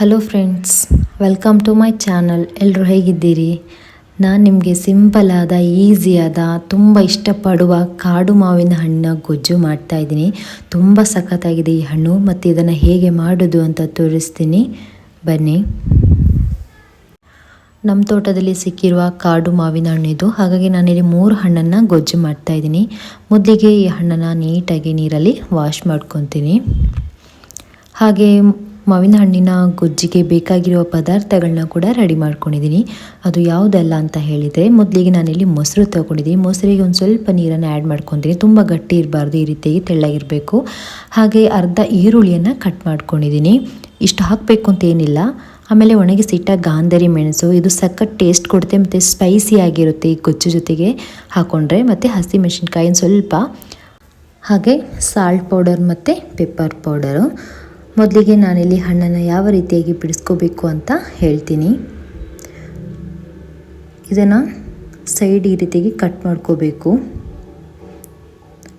Hello friends welcome to my channel ಎಲ್ಲರೂ ಹೇಗಿದ್ದೀರಿ? ನಾನು ನಿಮಗೆ ಸಿಂಪಲಾದ ಈಸಿಯಾದ ತುಂಬ ಇಷ್ಟಪಡುವ ಕಾಡು ಮಾವಿನ ಹಣ್ಣನ್ನ ಗೊಜ್ಜು ಮಾಡ್ತಾ ಇದ್ದೀನಿ. ತುಂಬ ಸಖತ್ತಾಗಿದೆ ಈ ಹಣ್ಣು, ಮತ್ತು ಇದನ್ನು ಹೇಗೆ ಮಾಡೋದು ಅಂತ ತೋರಿಸ್ತೀನಿ. ಬನ್ನಿ. ನಮ್ಮ ತೋಟದಲ್ಲಿ ಸಿಕ್ಕಿರುವ ಕಾಡು ಮಾವಿನ ಹಣ್ಣು ಇದು. ಹಾಗಾಗಿ ನಾನಿಲ್ಲಿ ಮೂರು ಹಣ್ಣನ್ನು ಗೊಜ್ಜು ಮಾಡ್ತಾಯಿದ್ದೀನಿ ಮೊದಲಿಗೆ ಈ ಹಣ್ಣನ್ನು ನೀಟಾಗಿ ನೀರಲ್ಲಿ ವಾಶ್ ಮಾಡ್ಕೊತೀನಿ. ಹಾಗೆ ಮಾವಿನ ಹಣ್ಣಿನ ಗೊಜ್ಜಿಗೆ ಬೇಕಾಗಿರುವ ಪದಾರ್ಥಗಳನ್ನ ಕೂಡ ರೆಡಿ ಮಾಡ್ಕೊಂಡಿದ್ದೀನಿ. ಅದು ಯಾವುದಲ್ಲ ಅಂತ ಹೇಳಿದರೆ, ಮೊದಲಿಗೆ ನಾನಿಲ್ಲಿ ಮೊಸರು ತೊಗೊಂಡಿದ್ದೀನಿ. ಮೊಸರಿಗೆ ಒಂದು ಸ್ವಲ್ಪ ನೀರನ್ನು ಆ್ಯಡ್ ಮಾಡ್ಕೊತೀನಿ ತುಂಬ ಗಟ್ಟಿ ಇರಬಾರ್ದು, ಈ ರೀತಿಯಾಗಿ ತೆಳ್ಳಗಿರಬೇಕು. ಹಾಗೆ ಅರ್ಧ ಈರುಳ್ಳಿಯನ್ನು ಕಟ್ ಮಾಡ್ಕೊಂಡಿದ್ದೀನಿ. ಇಷ್ಟು ಹಾಕಬೇಕು ಅಂತ ಏನಿಲ್ಲ. ಆಮೇಲೆ ಒಣಗಿಸಿಟ್ಟ ಗಾಂಧರಿ ಮೆಣಸು, ಇದು ಸಖತ್ ಟೇಸ್ಟ್ ಕೊಡುತ್ತೆ, ಮತ್ತು ಸ್ಪೈಸಿ ಆಗಿರುತ್ತೆ ಈ ಗೊಜ್ಜು ಜೊತೆಗೆ ಹಾಕ್ಕೊಂಡ್ರೆ ಮತ್ತು ಹಸಿ ಮೆಣಸಿನ್ಕಾಯಿ ಸ್ವಲ್ಪ. ಹಾಗೆ ಸಾಲ್ಟ್ ಪೌಡರ್ ಮತ್ತು ಪೆಪ್ಪರ್ ಪೌಡರು ಮೊದಲಿಗೆ ನಾನಿಲ್ಲಿ ಹಣ್ಣನ್ನು ಯಾವ ರೀತಿಯಾಗಿ ಬಿಡಿಸ್ಕೋಬೇಕು ಅಂತ ಹೇಳ್ತೀನಿ. ಇದನ್ನು ಸೈಡ್ ಈ ರೀತಿಯಾಗಿ ಕಟ್ ಮಾಡ್ಕೋಬೇಕು.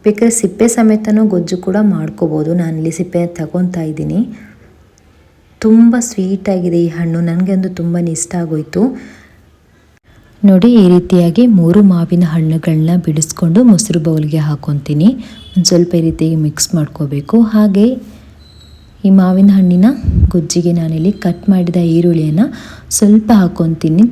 ಬೇಕಾದ್ರೆ ಸಿಪ್ಪೆ ಸಮೇತನೂ ಗೊಜ್ಜು ಕೂಡ ಮಾಡ್ಕೋಬೋದು. ನಾನಿಲ್ಲಿ ಸಿಪ್ಪೆ ತಗೊತಾ ಇದ್ದೀನಿ. ತುಂಬ ಸ್ವೀಟಾಗಿದೆ ಈ ಹಣ್ಣು. ನನಗೆ ಒಂದು ತುಂಬ ಇಷ್ಟ ಆಗೋಯಿತು. ನೋಡಿ, ಈ ರೀತಿಯಾಗಿ ಮೂರು ಮಾವಿನ ಹಣ್ಣುಗಳನ್ನ ಬಿಡಿಸ್ಕೊಂಡು ಮೊಸರು ಬೌಲ್ಗೆ ಹಾಕೊತೀನಿ. ಒಂದು ಸ್ವಲ್ಪ ಈ ರೀತಿಯಾಗಿ ಮಿಕ್ಸ್ ಮಾಡ್ಕೋಬೇಕು. ಹಾಗೆ ಈ ಮಾವಿನ ಹಣ್ಣಿನ ಗೊಜ್ಜಿಗೆ ನಾನಿಲ್ಲಿ ಕಟ್ ಮಾಡಿದ ಈರುಳ್ಳಿಯನ್ನು ಸ್ವಲ್ಪ ಹಾಕ್ಕೊತೀನಿ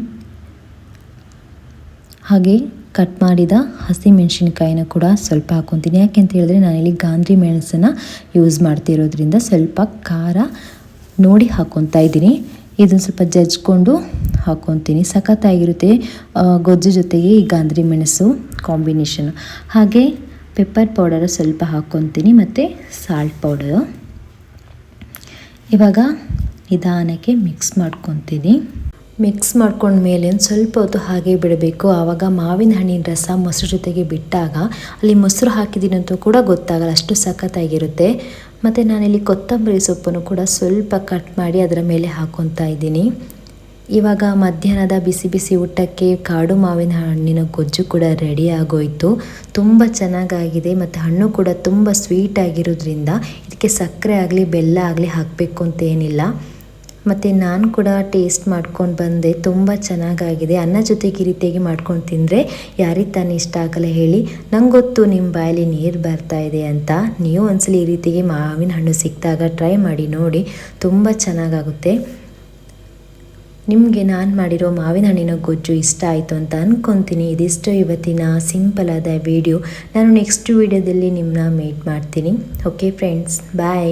ಹಾಗೆ ಕಟ್ ಮಾಡಿದ ಹಸಿ ಮೆಣಸಿನ್ಕಾಯಿನ ಕೂಡ ಸ್ವಲ್ಪ ಹಾಕ್ಕೊತೀನಿ ಯಾಕೆ ಅಂತ ಹೇಳಿದ್ರೆ ನಾನಿಲ್ಲಿ ಗಾಂಧಿ ಮೆಣಸನ್ನು ಯೂಸ್ ಮಾಡ್ತಿರೋದ್ರಿಂದ ಸ್ವಲ್ಪ ಖಾರ ನೋಡಿ ಹಾಕ್ಕೊತಾ ಇದ್ದೀನಿ. ಇದನ್ನು ಸ್ವಲ್ಪ ಜಜ್ಕೊಂಡು ಹಾಕ್ಕೊತೀನಿ ಸಖತ್ತಾಗಿರುತ್ತೆ ಗೊಜ್ಜು ಜೊತೆಗೆ ಈ ಗಾಂಧ್ರಿ ಮೆಣಸು ಕಾಂಬಿನೇಷನ್ ಹಾಗೆ ಪೆಪ್ಪರ್ ಪೌಡರು ಸ್ವಲ್ಪ ಹಾಕ್ಕೊತೀನಿ ಮತ್ತು ಸಾಲ್ಟ್ ಪೌಡರು ಇವಾಗ ನಿಧಾನಕ್ಕೆ ಮಿಕ್ಸ್ ಮಾಡ್ಕೊತೀನಿ. ಮಿಕ್ಸ್ ಮಾಡ್ಕೊಂಡ್ಮೇಲೆ ಒಂದು ಸ್ವಲ್ಪ ಹೊತ್ತು ಹಾಗೆ ಬಿಡಬೇಕು. ಆವಾಗ ಮಾವಿನ ಹಣ್ಣಿನ ರಸ ಮೊಸರು ಜೊತೆಗೆ ಬಿಟ್ಟಾಗ ಅಲ್ಲಿ ಮೊಸರು ಹಾಕಿದ್ದೀನಿ ಅಂತೂ ಕೂಡ ಗೊತ್ತಾಗಲ್ಲ, ಅಷ್ಟು ಸಖತ್ತಾಗಿರುತ್ತೆ. ಮತ್ತು ನಾನಿಲ್ಲಿ ಕೊತ್ತಂಬರಿ ಸೊಪ್ಪನ್ನು ಕೂಡ ಸ್ವಲ್ಪ ಕಟ್ ಮಾಡಿ ಅದರ ಮೇಲೆ ಹಾಕೊತಾ ಇದ್ದೀನಿ. ಇವಾಗ ಮಧ್ಯಾಹ್ನದ ಬಿಸಿ ಬಿಸಿ ಊಟಕ್ಕೆ ಕಾಡು ಮಾವಿನ ಹಣ್ಣಿನ ಗೊಜ್ಜು ಕೂಡ ರೆಡಿ ಆಗೋಯಿತು. ತುಂಬ ಚೆನ್ನಾಗಾಗಿದೆ, ಮತ್ತು ಹಣ್ಣು ಕೂಡ ತುಂಬ ಸ್ವೀಟ್ ಆಗಿರೋದ್ರಿಂದ ಇದಕ್ಕೆ ಸಕ್ಕರೆ ಆಗಲಿ, ಬೆಲ್ಲ ಆಗಲಿ ಹಾಕಬೇಕು ಅಂತ ಏನಿಲ್ಲ ಮತ್ತು ನಾನು ಕೂಡ ಟೇಸ್ಟ್ ಮಾಡ್ಕೊಂಡು ಬಂದೆ. ತುಂಬ ಚೆನ್ನಾಗಾಗಿದೆ. ಅನ್ನ ಜೊತೆಗೆ ಈ ರೀತಿಯಾಗಿ ಮಾಡ್ಕೊಂಡು ತಿಂದರೆ ಯಾರಿಗೆ ತಾನೇ ಇಷ್ಟ ಆಗಲ್ಲ ಹೇಳಿ. ನಂಗೆ ಗೊತ್ತು ನಿಮ್ಮ ಬಾಯಲ್ಲಿ ನೀರು ಬರ್ತಾ ಇದೆ ಅಂತ. ನೀವು ಒಂದ್ಸಲಿ ಈ ರೀತಿಗೆ ಮಾವಿನ ಹಣ್ಣು ಸಿಕ್ಕಿದಾಗ ಟ್ರೈ ಮಾಡಿ ನೋಡಿ. ತುಂಬ ಚೆನ್ನಾಗಾಗುತ್ತೆ. ನಿಮಗೆ ನಾನು ಮಾಡಿರೋ ಮಾವಿನ ಹಣ್ಣಿನ ಗೊಜ್ಜು ಇಷ್ಟ ಆಯಿತು ಅಂತ ಅಂದ್ಕೊತೀನಿ ಇದಿಷ್ಟು ಇವತ್ತಿನ ಸಿಂಪಲ್ ಆದ ವಿಡಿಯೋ ನಾನು ನೆಕ್ಸ್ಟ್ ವಿಡಿಯೋದಲ್ಲಿ ನಿಮ್ಮನ್ನ ಮೀಟ್ ಮಾಡ್ತೀನಿ. Okay friends bye